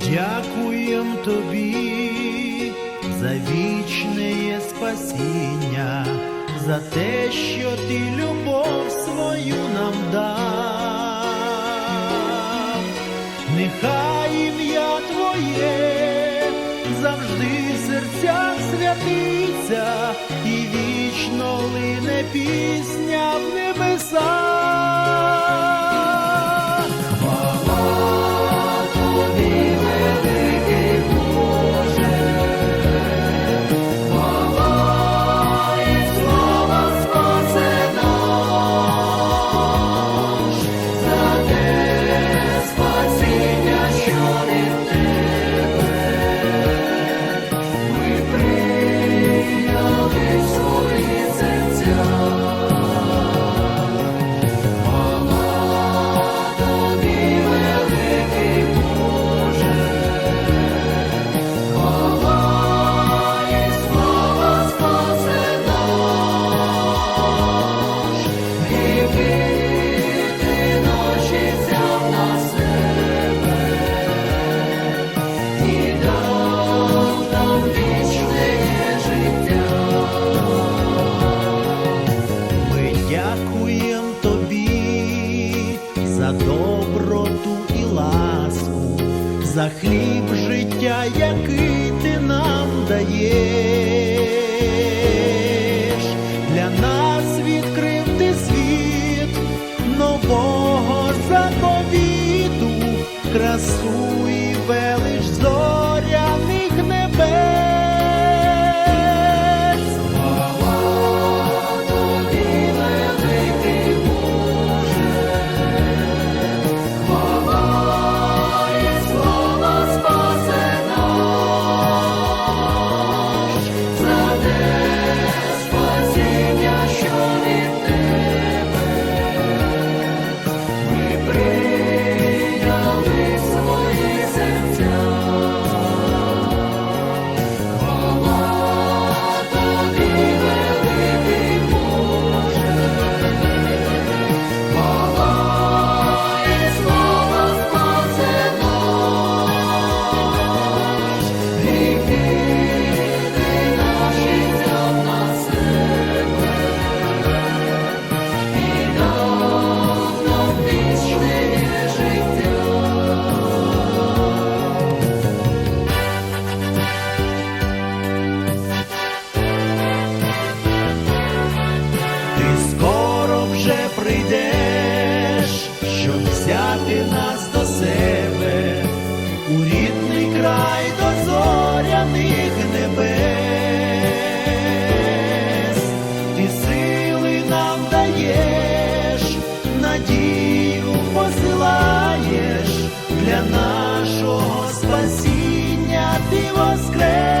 Дякуєм тобі за вічне спасіння, за те, що ти любов свою нам дав. Нехай ім'я Твоє завжди в серцях святиться, і вічно лине пісня який ти нам даєш. Для нас відкрив ти світ нового заповіту, красу святих небес, ти сили нам даєш, надію посилаєш для нашого спасіння ти воскрес.